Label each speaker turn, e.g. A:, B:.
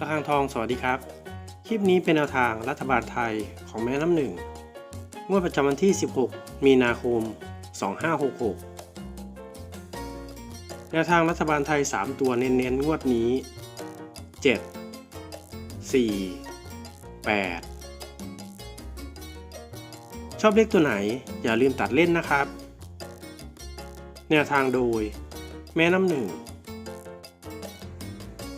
A: ระฆังทองสวัสดีครับ คลิปนี้เป็นแนวทางรัฐบาลไทยของแม่น้ำหนึ่งงวดประจำวันที่ 16 มีนาคม 2566 แนวทางรัฐบาลไทย 3 ตัวเน้นๆ งวดนี้ 7 4 8 ชอบเลขตัวไหนอย่าลืมตัดเล่นนะครับ แนวทางโดย แม่น้ำหนึ่ง